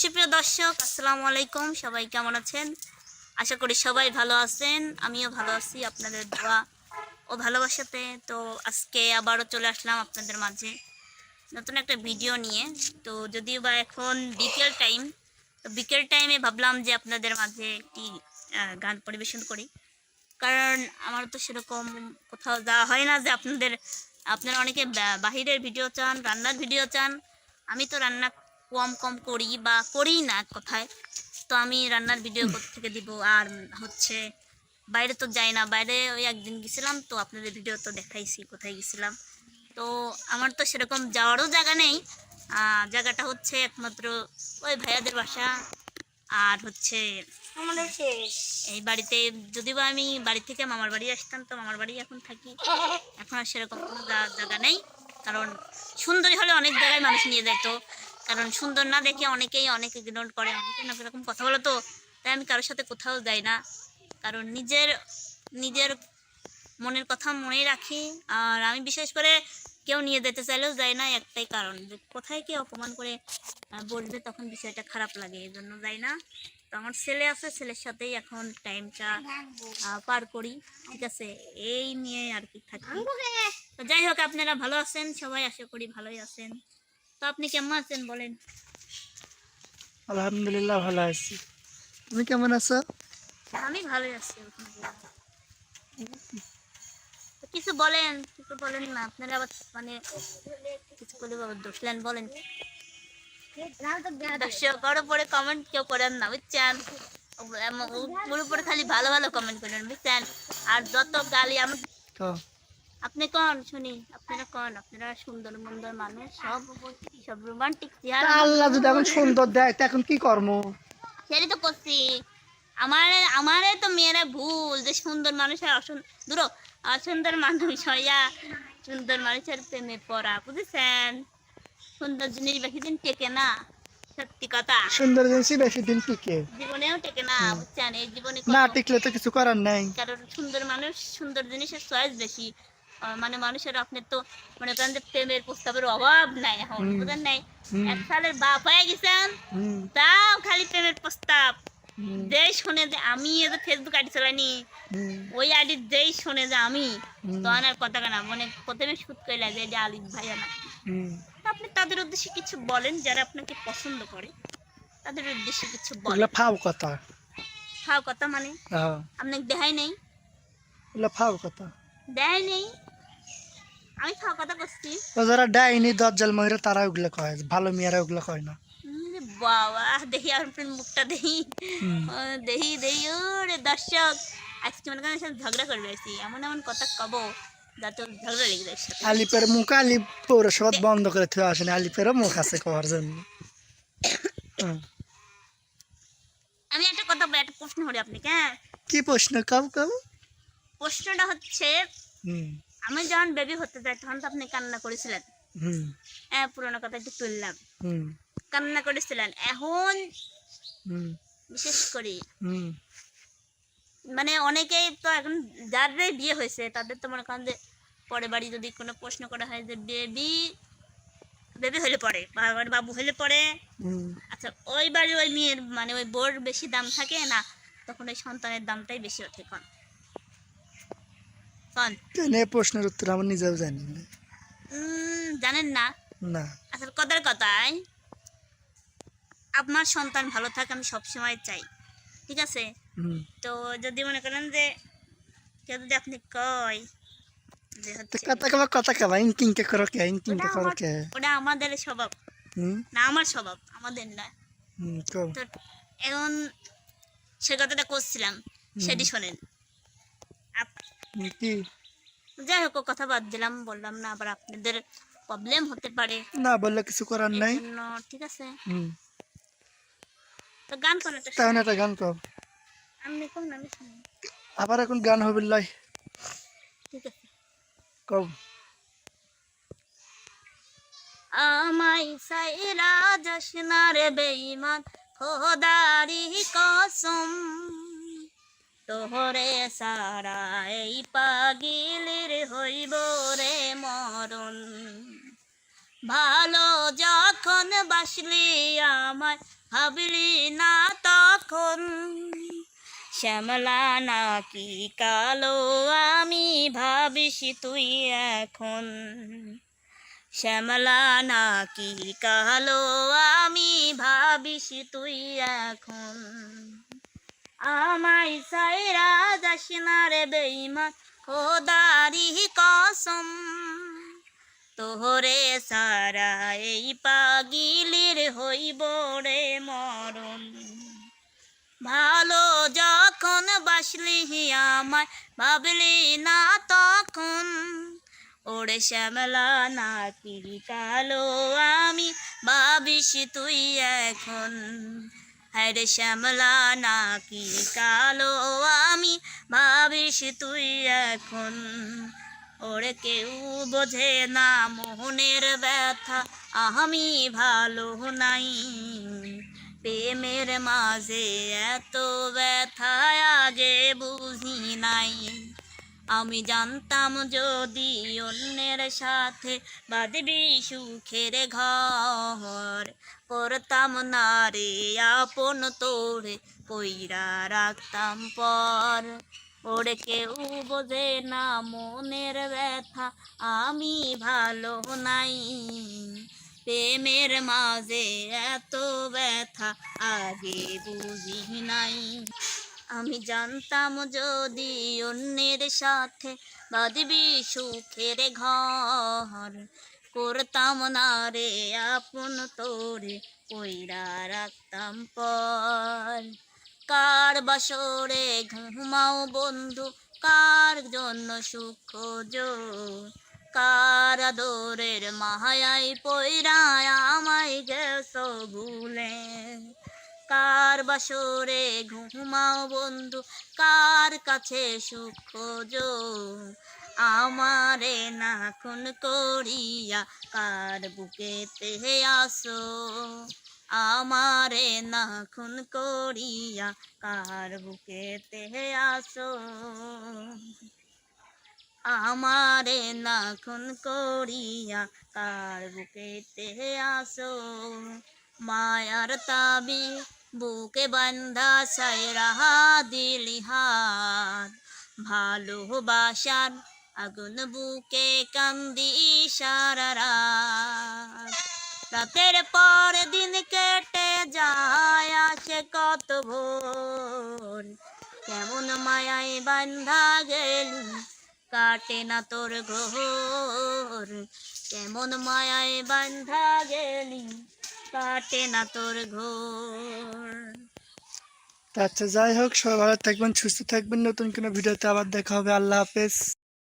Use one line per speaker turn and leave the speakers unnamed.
সুপ্রিয় দর্শক, আসসালামু আলাইকুম। সবাই কেমন আছেন? আশা করি সবাই ভালো আছেন। আমিও ভালো আছি, আপনাদের দোয়া ও ভালোবাসাতে। তো আজকে আবারও চলে আসলাম আপনাদের মাঝে নতুন একটা ভিডিও নিয়ে। তো যদিও বা এখন বিকেল টাইম, তো বিকেল টাইমে ভাবলাম যে আপনাদের মাঝে একটি গান পরিবেশন করি। কারণ আমার তো সেরকম কোথাও যাওয়া হয় না যে আপনাদের, আপনারা অনেকে বাহিরের ভিডিও চান, রান্নার ভিডিও চান। আমি তো রান্না কম কম করি বা করি না এক কথায়। তো আমি রান্নার ভিডিও থেকে দিব। আর হচ্ছে বাইরে তো যাই না। বাইরে ওই একদিন গেছিলাম তো আপনাদের ভিডিও তো দেখাইছি কোথায় গেছিলাম। তো আমার তো সেরকম যাওয়ারও জায়গা নেই। জায়গাটা হচ্ছে একমাত্র ওই ভাইয়াদের বাসা। আর হচ্ছে
আমাদের শেষ।
এই বাড়িতে যদি বা আমি বাড়ি থেকে মামার বাড়ি আসতাম তো মামার বাড়ি এখন থাকি। এখন আর সেরকম কোনো জায়গা নেই। কারণ সুন্দরী হলে অনেক জায়গায় মানুষ নিয়ে যেত কারণ সুন্দর না দেখে অনেকেই অনেক ইগনোর করে, অনেকে না এরকম কথা বলো তো, তাই আমি কারোর সাথে কোথাও যাই না। কারণ নিজের নিজের মনের কথা মনেই রাখি, আর আমি বিশেষ করে কেউ নিয়ে যেতে চাইলেও যাই না, একটাই কারণ যে কোথায় কে অপমান করে বলবে তখন বিষয়টা খারাপ লাগে, এই জন্য যাই না। তো আমার ছেলে আছে, ছেলের সাথেই এখন টাইমটা পার করি, ঠিক আছে? এই নিয়ে আর কি থাকি। যাই হোক, আপনারা ভালো আছেন, সবাই আশা করি ভালোই আছেন। তো আপনি কেমন আছেন বলেন?
আলহামদুলিল্লাহ ভালো আছি। তুমি কেমন আছো?
আমি ভালোই আছি কিছু বলেন কিছু বলেন না আপনারা আবার মানে কিছু আবার দোষলেন বলেন। দর্শক ওর উপরে কমেন্ট কেউ করেন না বুঝছেন? ওর উপরে খালি ভালো ভালো কমেন্ট করেন বুঝছেন? আর যত গালি আমি আপনি কন? শুনি আপনারা কন? আপনারা সুন্দর মন্দর মানুষ সব সব রোমান্টিক চেহারা।
আল্লাহ যদি এখন সুন্দর দেয় তা এখন কি কর্ম
সেটাই তো করছি। আমার আমারে তো মেয়েরা ভুল যে সুন্দর মানুষের অসুন্দর দূর অসুন্দর মানুষ হইয়া সুন্দর মানুষের প্রেমে পড়া বুঝেছেন? সুন্দর জিনিস বেশি দিন টেকে না সত্যি কথা।
সুন্দর জিনিসই বেশি দিন টিকে।
জীবনেও টেকে না বুঝছেন? এই জীবনে
না টিকলে তো কিছু করার নাই।
কারণ সুন্দর মানুষ সুন্দর জিনিসের চয়েস বেশি। মানে মানুষের আপনার তো মনে করেন যে প্রেমের প্রস্তাবের অভাব নাই এখন বুঝেন নাই? এক সালের বাপ হয়ে গেছেন তাও খালি প্রেমের প্রস্তাব। যেই শুনে যে আমি এই যে ফেসবুক আইডি চালাইনি
হুম,
ওই আইডি যেই শুনে যে আমি
হুম।
তখন আর কথা কেনা মানে প্রথমে শুট কইলা যে এটা আলিফ ভাইয়া না। আপনি তাদের উদ্দেশ্যে কিছু বলেন যারা আপনাকে পছন্দ করে তাদের উদ্দেশ্যে কিছু বলেন।
ফাও কথা।
খাও কথা মানে?
হ্যাঁ।
আপনাকে দেখাই নেই?
ফাও কথা।
দেখাই নেই? আমি খাওয়া কথা করছি
তো যারা ডাইনি দজ্জাল মহিরা তারা ওগুলো কয় ভালো মেয়েরা ওগুলো কয় না।
বাবা দেখি আপনার মুখটা দেখি। দেখি দেখি ওরে দর্শক আজকে মনে করেন সাথে ঝগড়া করবে আছি এমন এমন কথা কব যাতে ঝগড়া লেগে যায়
আলিপের মুখ আলিপ পৌরসভা বন্ধ করে থুয়ে আসেনি আলিপেরও মুখ আছে কবার জন্য।
আমি একটা কথা বলি, একটা প্রশ্ন করি আপনাকে হ্যাঁ?
কি প্রশ্ন? কাউ কাউ
প্রশ্নটা হচ্ছে
হুম।
আমি যখন বেবি হতে যাই তখন তো আপনি কান্না করেছিলেন। হ্যাঁ পুরোনো কথা একটু তুললাম। কান্না করেছিলেন। এখন বিশেষ করে মানে অনেকেই তো এখন যাদের বিয়ে হয়েছে তাদের তো মনে করেন যে পরে বাড়ি যদি কোনো প্রশ্ন করা হয় যে বেবি বেবি হলে পরে বাবু হলে পরে? আচ্ছা ওই বাড়ি ওই মেয়ের মানে ওই বোর বেশি দাম থাকে না তখন ওই সন্তানের দামটাই বেশি ওঠে কন কন?
এই প্রশ্নের উত্তর আমি নিজেও জানি না।
জানেন না?
না।
আচ্ছা কথার কথায় আপনার সন্তান ভালো থাকে আমি সবসময় চাই। ঠিক আছে? তো যদি মনে করেন যে কেউ যদি আপনি কয়
কথা কবা কথা কবা ইনকিং কে করো কে ইনকিং
ওটা
কে করো কে?
ওটা আমাদের স্বভাব। না আমার স্বভাব আমাদের না। তো এখন সে কথাটা করছিলাম সেটি শোনেন।
কি?
যাই হোক কথা বাদ দিলাম বললাম না আবার আপনাদের প্রবলেম হতে পারে।
না বললে কিছু করার নাই।
ঠিক আছে।
হুম।
তো গান কোনটা
তাহলে একটা গান কও
আমি কোন আমি
আবার এখন গান হবে লাই।
ঠিক আছে।
কও।
আমায় সাইরা জশনা রে বেঈমান খোদারি কসম। তোহরে সারা এই পাগিলির হইব রে মরণ। ভালো যখন বাসলি আমায়, ভাবলি না তখন। শ্যামলা নাকি কালো, আমি ভাবিস তুই এখন। শ্যামলা নাকি কালো, আমি ভাবিস তুই এখন। আমায় সাইরা যাস না বেইমান খোদারি কসম। তোহরে সারা এই পাগিলির হইব রে মরণ। ভালো যখন বাসলি আমায়, ভাবলি না তখন। ওরে শ্যামলা নাকি কালো আমি, ভাবিস তুই এখন। হ্যাঁ রে শ্যামলা, নাকি কালো আমি ভাবিস তুই এখন? ওর কেউ বোঝে না মোহনের ব্যথা, আমি ভালো নাই। প্রেমের মাঝে এত ব্যথা আগে বুঝি নাই। আমি জানতাম যদি অন্যের সাথে বাঁধবি সুখের ঘর। করতাম না রে, আপন তোরে কইরা রাখতাম পর। ওরে কেউ বোঝে না মনের ব্যথা, আমি ভালো নাই। প্রেমের মাঝে এত ব্যথা, আগে বুঝি নাই। আমি জানতাম যদি অন্যের সাথে বাঁধবি সুখের ঘর। করতাম না রে আপন তোরে, কইরা রাখতাম পর। কার বাসরে ঘুমাও বন্ধু, কার জন্য সুখ কার আদরের মাহায় পয়রায় আমায় গেছ ভুলে? কার বাসরে ঘুমাও বন্ধু? কার কাছে সুখ খোঁজো? আমারে না খুন করিয়া কার বুকেতে আসো? আমারে না খুন করিয়া কার বুকেতে আসো? আমারে না খুন করিয়া কার বুকেতে আসো? মায়ার তাবি বুকে বান্ধা দিলি হাত ভালোবাসার আগুন বুকে কান্দি সারা রাত রাতের পর দিন কেটে যায়, আসে কত ভোর। কেমন মায়ায় বান্ধা গেলি, কাটে না তোর ঘোর। কেমন মায়ায় বান্ধা গেলি কাটে না তোর ঘোর।
আচ্ছা যাই হোক, সবাই ভালো থাকবেন, সুস্থ থাকবেন। নতুন কোনো ভিডিওতে আবার দেখা হবে। আল্লাহ হাফেজ।